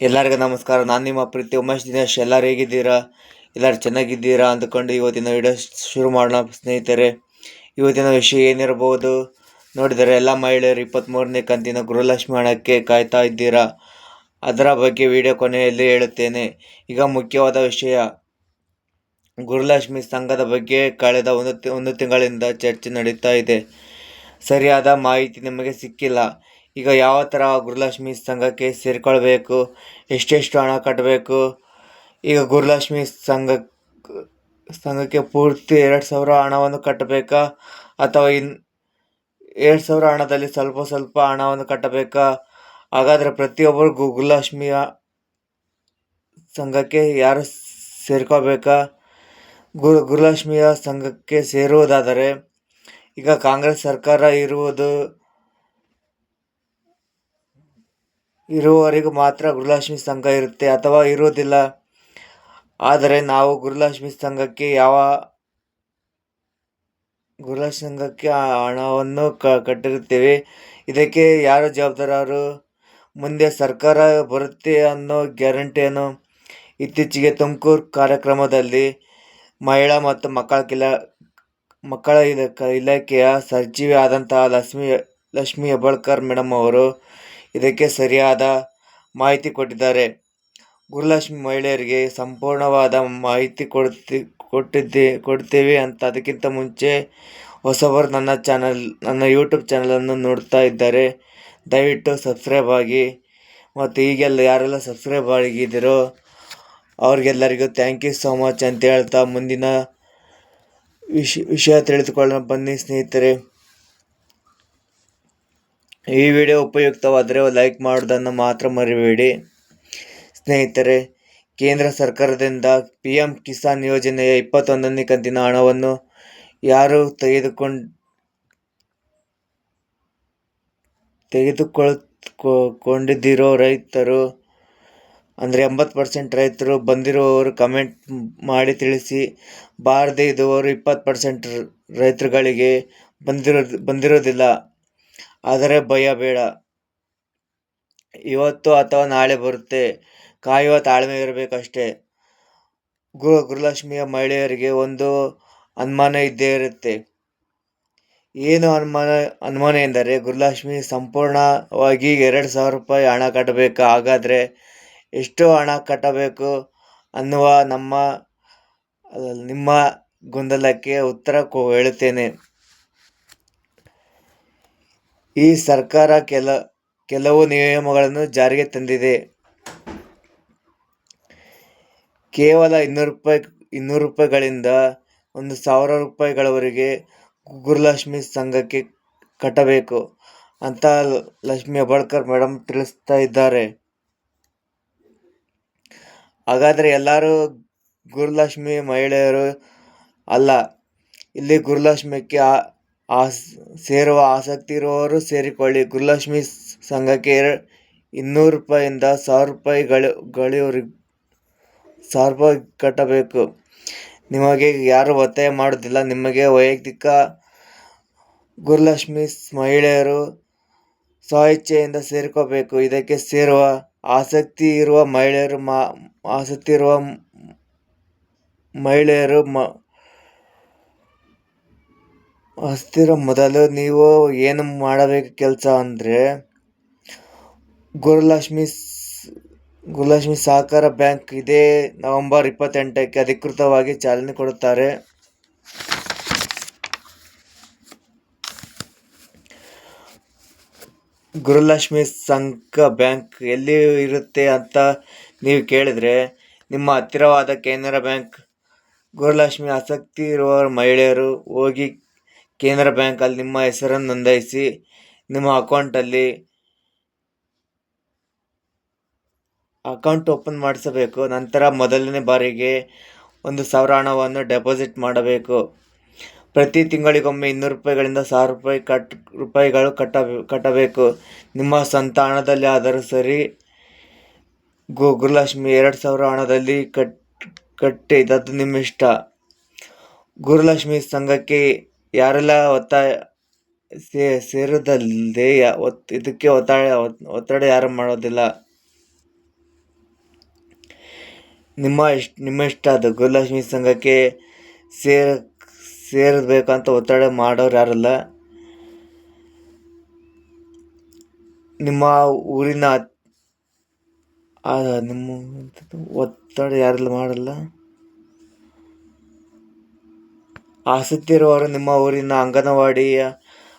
ಎಲ್ಲರಿಗೂ ನಮಸ್ಕಾರ. ನಾನು ನಿಮ್ಮ ಪ್ರೀತಿ ಉಮೇಶ್ ದಿನೇಶ್. ಎಲ್ಲರೂ ಹೇಗಿದ್ದೀರಾ? ಎಲ್ಲರೂ ಚೆನ್ನಾಗಿದ್ದೀರಾ ಅಂದ್ಕೊಂಡು ಇವತ್ತಿನ ವಿಡಿಯೋ ಶುರು ಮಾಡೋಣ ಸ್ನೇಹಿತರೆ. ಇವತ್ತಿನ ವಿಷಯ ಏನಿರಬಹುದು? ನೋಡಿದರೆ ಎಲ್ಲ ಮಹಿಳೆಯರು ಇಪ್ಪತ್ತ್ಮೂರನೇ ಕಂತಿನ ಗೃಹಲಕ್ಷ್ಮಿ ಹಣಕ್ಕೆ ಕಾಯ್ತಾ ಇದ್ದೀರಾ? ಅದರ ಬಗ್ಗೆ ವಿಡಿಯೋ ಕೊನೆಯಲ್ಲಿ ಹೇಳುತ್ತೇನೆ. ಈಗ ಮುಖ್ಯವಾದ ವಿಷಯ. ಗುರುಲಕ್ಷ್ಮಿ ಸಂಘದ ಬಗ್ಗೆ ಕಳೆದ ಒಂದು ಒಂದು ತಿಂಗಳಿಂದ ಚರ್ಚೆ ನಡೀತಾ ಇದೆ. ಸರಿಯಾದ ಮಾಹಿತಿ ನಿಮಗೆ ಸಿಕ್ಕಿಲ್ಲ. ಈಗ ಯಾವ ಥರ ಗುರುಲಕ್ಷ್ಮಿ ಸಂಘಕ್ಕೆ ಸೇರಿಕೊಳ್ಬೇಕು, ಎಷ್ಟೆಷ್ಟು ಹಣ ಕಟ್ಟಬೇಕು ಈಗ ಗುರುಲಕ್ಷ್ಮಿ ಸಂಘ, ಸಂಘಕ್ಕೆ ಪೂರ್ತಿ ಎರಡು ಸಾವಿರ ಹಣವನ್ನು ಕಟ್ಟಬೇಕಾ? ಅಥವಾ ಇನ್ ಎರಡು ಸಾವಿರ ಹಣದಲ್ಲಿ ಸ್ವಲ್ಪ ಸ್ವಲ್ಪ ಹಣವನ್ನು ಕಟ್ಟಬೇಕಾ? ಹಾಗಾದರೆ ಪ್ರತಿಯೊಬ್ಬರು ಗು- ಗೃಹಲಕ್ಷ್ಮಿಯ ಸಂಘಕ್ಕೆ ಯಾರು ಸೇರ್ಕೋಬೇಕಾ ಗುರು ಗುರುಲಕ್ಷ್ಮಿಯ ಸಂಘಕ್ಕೆ ಸೇರುವುದಾದರೆ, ಈಗ ಕಾಂಗ್ರೆಸ್ ಸರ್ಕಾರ ಇರುವುದು ಇರುವವರೆಗೂ ಮಾತ್ರ ಗೃಹಲಕ್ಷ್ಮಿ ಸಂಘ ಇರುತ್ತೆ ಅಥವಾ ಇರುವುದಿಲ್ಲ. ಆದರೆ ನಾವು ಗೃಹಲಕ್ಷ್ಮಿ ಸಂಘಕ್ಕೆ ಯಾವ ಗೃಹಲಕ್ಷ್ಮಿ ಸಂಘಕ್ಕೆ ಹಣವನ್ನು ಕ ಕಟ್ಟಿರುತ್ತೇವೆ? ಇದಕ್ಕೆ ಯಾರು ಜವಾಬ್ದಾರರು? ಮುಂದೆ ಸರ್ಕಾರ ಬರುತ್ತೆ ಅನ್ನೋ ಗ್ಯಾರಂಟಿಯನ್ನು ಇತ್ತೀಚೆಗೆ ತುಮಕೂರು ಕಾರ್ಯಕ್ರಮದಲ್ಲಿ ಮಹಿಳಾ ಮತ್ತು ಮಕ್ಕಳ ಕಿಲ ಮಕ್ಕಳ ಇಲಾಖೆ ಇಲಾಖೆಯ ಸಚಿವೆ ಆದಂತಹ ಲಕ್ಷ್ಮಿ ಲಕ್ಷ್ಮಿ ಹೆಬ್ಬಾಳ್ಕರ್ ಮೇಡಮ್ ಅವರು ಇದಕ್ಕೆ ಸರಿಯಾದ ಮಾಹಿತಿ ಕೊಟ್ಟಿದ್ದಾರೆ. ಗುರುಲಕ್ಷ್ಮಿ ಮಹಿಳೆಯರಿಗೆ ಸಂಪೂರ್ಣವಾದ ಮಾಹಿತಿ ಕೊಡ್ತಿ, ಕೊಟ್ಟಿದ್ದೆ, ಕೊಡ್ತೀವಿ ಅಂತ ಅದಕ್ಕಿಂತ ಮುಂಚೆ ಹೊಸಬರು ನನ್ನ ಚಾನಲ್, ನನ್ನ ಯೂಟ್ಯೂಬ್ ಚಾನಲನ್ನು ನೋಡ್ತಾ ಇದ್ದಾರೆ. ದಯವಿಟ್ಟು ಸಬ್ಸ್ಕ್ರೈಬ್ ಆಗಿ ಮತ್ತು ಈಗೆಲ್ಲ ಯಾರೆಲ್ಲ ಸಬ್ಸ್ಕ್ರೈಬ್ ಆಗಿದ್ದೀರೋ ಅವ್ರಿಗೆಲ್ಲರಿಗೂ ಥ್ಯಾಂಕ್ ಯು ಸೋ ಮಚ್ ಅಂತ ಹೇಳ್ತಾ ಮುಂದಿನ ವಿಷ, ವಿಷಯ ತಿಳಿದುಕೊಳ್ಳೋಣ. ಬನ್ನಿ ಸ್ನೇಹಿತರೆ. ಈ ವಿಡಿಯೋ ಉಪಯುಕ್ತವಾದರೆ ಲೈಕ್ ಮಾಡೋದನ್ನು ಮಾತ್ರ ಮರಿಬೇಡಿ. ಸ್ನೇಹಿತರೆ, ಕೇಂದ್ರ ಸರ್ಕಾರದಿಂದ ಪಿ ಎಂ ಕಿಸಾನ್ ಯೋಜನೆಯ ಇಪ್ಪತ್ತೊಂದನೇ ಕಂತಿನ ಹಣವನ್ನು ಯಾರು ತೆಗೆದುಕೊಂಡು ತೆಗೆದುಕೊಳ್ಕೊಂಡಿದ್ದಿರೋ ರೈತರು, ಅಂದರೆ ಎಂಬತ್ತು ಪರ್ಸೆಂಟ್ ರೈತರು ಬಂದಿರುವವರು ಕಮೆಂಟ್ ಮಾಡಿ ತಿಳಿಸಿ. ಬಾರದೇ ಇದ್ದವರು ಇಪ್ಪತ್ತು ಪರ್ಸೆಂಟ್ ರೈತರುಗಳಿಗೆ ಬಂದಿರೋದು, ಬಂದಿರೋದಿಲ್ಲ. ಆದರೆ ಭಯ ಬೇಡ. ಇವತ್ತು ಅಥವಾ ನಾಳೆ ಬರುತ್ತೆ. ಕಾಯುವ ತಾಳ್ಮೆ ಇರಬೇಕಷ್ಟೇ. ಗೃಹ ಗೃಹಲಕ್ಷ್ಮಿಯ ಮಹಿಳೆಯರಿಗೆ ಒಂದು ಅನುಮಾನ ಇದ್ದೇ ಇರುತ್ತೆ. ಏನು ಅನುಮಾನ ಅನುಮಾನ ಎಂದರೆ ಗೃಹಲಕ್ಷ್ಮಿ ಸಂಪೂರ್ಣವಾಗಿ ಎರಡು ಸಾವಿರ ರೂಪಾಯಿ ಹಣ ಕಟ್ಟಬೇಕು. ಹಾಗಾದರೆ ಎಷ್ಟು ಹಣ ಕಟ್ಟಬೇಕು ಅನ್ನುವ ನಮ್ಮ ನಿಮ್ಮ ಗೊಂದಲಕ್ಕೆ ಉತ್ತರ ಕೊ, ಹೇಳುತ್ತೇನೆ. ಈ ಸರ್ಕಾರ ಕೆಲ, ಕೆಲವು ನಿಯಮಗಳನ್ನು ಜಾರಿಗೆ ತಂದಿದೆ. ಕೇವಲ ಇನ್ನೂರು ರೂಪಾಯಿ, ಇನ್ನೂರು ರೂಪಾಯಿಗಳಿಂದ ಒಂದು ಸಾವಿರ ರೂಪಾಯಿಗಳವರೆಗೆ ಗುರುಲಕ್ಷ್ಮಿ ಸಂಘಕ್ಕೆ ಕಟ್ಟಬೇಕು ಅಂತ ಲಕ್ಷ್ಮಿ ಹೆಬ್ಬಾಳ್ಕರ್ ಮೇಡಮ್ ತಿಳಿಸ್ತಾ ಇದ್ದಾರೆ. ಹಾಗಾದರೆ ಎಲ್ಲರೂ ಗುರುಲಕ್ಷ್ಮಿ ಮಹಿಳೆಯರು ಅಲ್ಲ, ಇಲ್ಲಿ ಗುರುಲಕ್ಷ್ಮಿಗೆ ಆಸ್, ಸೇರುವ ಆಸಕ್ತಿ ಇರುವವರು ಸೇರಿಕೊಳ್ಳಿ. ಗುರುಲಕ್ಷ್ಮಿ ಸಂಘಕ್ಕೆ ಇನ್ನೂರು ರೂಪಾಯಿಂದ ಸಾವಿರ ರೂಪಾಯಿ ಕಟ್ಟಬೇಕು. ನಿಮಗೆ ಯಾರು ಒತ್ತಾಯ ಮಾಡೋದಿಲ್ಲ ನಿಮಗೆ ವೈಯಕ್ತಿಕ ಗೃಹಲಕ್ಷ್ಮಿ ಸ್- ಮಹಿಳೆಯರು ಸ್ವಇಚ್ಛೆಯಿಂದ ಸೇರ್ಕೋಬೇಕು. ಇದಕ್ಕೆ ಸೇರುವ ಆಸಕ್ತಿ ಇರುವ ಮಹಿಳೆಯರು ಹಸ್ತಿರ ಮೊದಲು ನೀವು ಏನು ಮಾಡಬೇಕು ಕೆಲಸ ಅಂದರೆ ಗುರುಲಕ್ಷ್ಮಿ ಗುರುಲಕ್ಷ್ಮಿ ಸಹಕಾರ ಬ್ಯಾಂಕ್ ಇದೇ ನವೆಂಬರ್ ಇಪ್ಪತ್ತೆಂಟಕ್ಕೆ ಅಧಿಕೃತವಾಗಿ ಚಾಲನೆ ಕೊಡುತ್ತಾರೆ. ಗುರುಲಕ್ಷ್ಮಿ ಸಂಘ ಬ್ಯಾಂಕ್ ಎಲ್ಲಿ ಇರುತ್ತೆ ಅಂತ ನೀವು ಕೇಳಿದರೆ ನಿಮ್ಮ ಹತ್ತಿರವಾದ ಕೆನರಾ ಬ್ಯಾಂಕ್. ಗುರುಲಕ್ಷ್ಮಿ ಆಸಕ್ತಿ ಇರುವ ಮಹಿಳೆಯರು ಹೋಗಿ ಕೇಂದ್ರ ಬ್ಯಾಂಕಲ್ಲಿ ನಿಮ್ಮ ಹೆಸರನ್ನು ನೋಂದಾಯಿಸಿ ನಿಮ್ಮ ಅಕೌಂಟಲ್ಲಿ ಅಕೌಂಟ್ ಓಪನ್ ಮಾಡಿಸಬೇಕು. ನಂತರ ಮೊದಲನೇ ಬಾರಿಗೆ ಒಂದು ಸಾವಿರ ಹಣವನ್ನು ಡೆಪಾಸಿಟ್ ಮಾಡಬೇಕು. ಪ್ರತಿ ತಿಂಗಳಿಗೊಮ್ಮೆ ಇನ್ನೂರು ರೂಪಾಯಿಗಳಿಂದ ಸಾವಿರ ರೂಪಾಯಿ ಕಟ್, ರೂಪಾಯಿಗಳು ಕಟ್ಟ, ಕಟ್ಟಬೇಕು. ನಿಮ್ಮ ಸ್ವಂತ ಹಣದಲ್ಲಿ ಆದರೂ ಸರಿ ಗುರುಲಕ್ಷ್ಮಿ ಎರಡು ಸಾವಿರ ಹಣದಲ್ಲಿ ಕಟ್ ಕಟ್ಟಿದ್ದು ಅದು ನಿಮ್ಮ ಇಷ್ಟ ಗುರುಲಕ್ಷ್ಮಿ ಸಂಘಕ್ಕೆ ಯಾರೆಲ್ಲ ಒತ್ತಾಯ ಸೇ ಸೇರೋದಲ್ಲದೆ ಒತ್, ಇದಕ್ಕೆ ಒತ್ತಾಯ ಒತ್ತಡ ಯಾರು ಮಾಡೋದಿಲ್ಲ. ನಿಮ್ಮ ಇಷ್ಟ ನಿಮ್ಮ ಇಷ್ಟ ಅದು. ಗೃಹಲಕ್ಷ್ಮಿ ಸಂಘಕ್ಕೆ ಸೇರ ಅಂತ ಒತ್ತಡ ಮಾಡೋರು ಯಾರಲ್ಲ. ನಿಮ್ಮ ಊರಿನ ನಿಮ್ಮ, ಒತ್ತಡ ಯಾರೆಲ್ಲ, ಮಾಡಲ್ಲ. ಆಸಕ್ತಿ ಇರುವವರು ನಿಮ್ಮ ಊರಿನ ಅಂಗನವಾಡಿಯ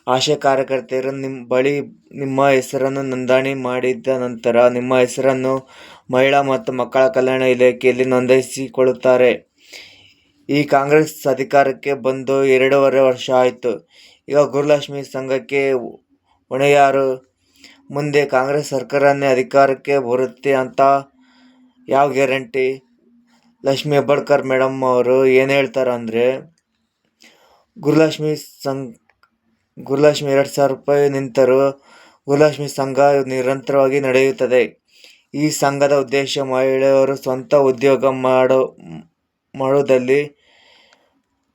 ಆಶಾ ಕಾರ್ಯಕರ್ತೆಯರು ನಿಮ್ಮ ಬಳಿ ನಿಮ್ಮ ಹೆಸರನ್ನು ನೋಂದಣಿ ಮಾಡಿದ ನಂತರ ನಿಮ್ಮ ಹೆಸರನ್ನು ಮಹಿಳಾ ಮತ್ತು ಮಕ್ಕಳ ಕಲ್ಯಾಣ ಇಲಾಖೆಯಲ್ಲಿ ನೋಂದಾಯಿಸಿಕೊಳ್ಳುತ್ತಾರೆ. ಈ ಕಾಂಗ್ರೆಸ್ ಅಧಿಕಾರಕ್ಕೆ ಬಂದು ಎರಡೂವರೆ ವರ್ಷ ಆಯಿತು. ಈಗ ಗುರುಲಕ್ಷ್ಮಿ ಸಂಘಕ್ಕೆ ಹೊಣೆಯಾರು. ಮುಂದೆ ಕಾಂಗ್ರೆಸ್ ಸರ್ಕಾರನೇ ಅಧಿಕಾರಕ್ಕೆ ಬರುತ್ತೆ ಅಂತ ಯಾವ ಗ್ಯಾರಂಟಿ? ಲಕ್ಷ್ಮಿ ಹೆಬ್ಬಾಳ್ಕರ್ ಮೇಡಮ್ ಅವರು ಏನು ಹೇಳ್ತಾರೆ ಅಂದರೆ ಗೃಹಲಕ್ಷ್ಮಿ ಸಂಘ, ಗುರುಲಕ್ಷ್ಮಿ ಎರಡು ಸಾವಿರ ರೂಪಾಯಿ ನಿಂತರೂ ಗುರುಲಕ್ಷ್ಮಿ ಸಂಘ ನಿರಂತರವಾಗಿ ನಡೆಯುತ್ತದೆ. ಈ ಸಂಘದ ಉದ್ದೇಶ ಮಹಿಳೆಯರು ಸ್ವಂತ ಉದ್ಯೋಗ ಮಾಡೋ ಮಾಡೋದಲ್ಲಿ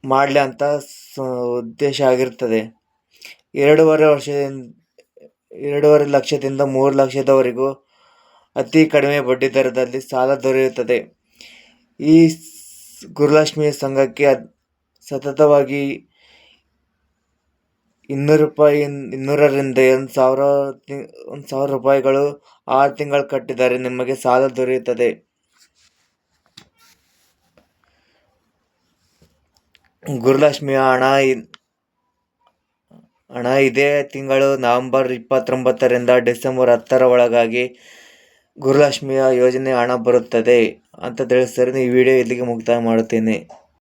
ಮಾಡಲಿ ಅಂತ ಉದ್ದೇಶ ಆಗಿರ್ತದೆ ಎರಡೂವರೆ ವರ್ಷದಿಂದ, ಎರಡೂವರೆ ಲಕ್ಷದಿಂದ ಮೂರು ಲಕ್ಷದವರೆಗೂ ಅತಿ ಕಡಿಮೆ ಬಡ್ಡಿ ದರದಲ್ಲಿ ಸಾಲ ದೊರೆಯುತ್ತದೆ. ಈ ಗುರುಲಕ್ಷ್ಮಿ ಸಂಘಕ್ಕೆ ಸತತವಾಗಿ ಇನ್ನೂರು ರೂಪಾಯಿ ಇನ್ನೂರರಿಂದ ಒಂದು ಸಾವಿರ ತಿ- ಒಂದು ಸಾವಿರ ರೂಪಾಯಿಗಳು ಆರು ತಿಂಗಳು ಕಟ್ಟಿದರೆ ನಿಮಗೆ ಸಾಲ ದೊರೆಯುತ್ತದೆ. ಗುರುಲಕ್ಷ್ಮಿಯ ಹಣ ಹಣ ಇದೇ ತಿಂಗಳು ನವಂಬರ್ ಇಪ್ಪತ್ತೊಂಬತ್ತರಿಂದ ಡಿಸೆಂಬರ್ ಹತ್ತರ ಒಳಗಾಗಿ ಗುರುಲಕ್ಷ್ಮಿಯ ಯೋಜನೆ ಹಣ ಬರುತ್ತದೆ ಅಂತ ತಿಳಿಸ್ತಾರೆ. ಈ ವಿಡಿಯೋ ಇಲ್ಲಿಗೆ ಮುಕ್ತಾಯ ಮಾಡುತ್ತೇನೆ.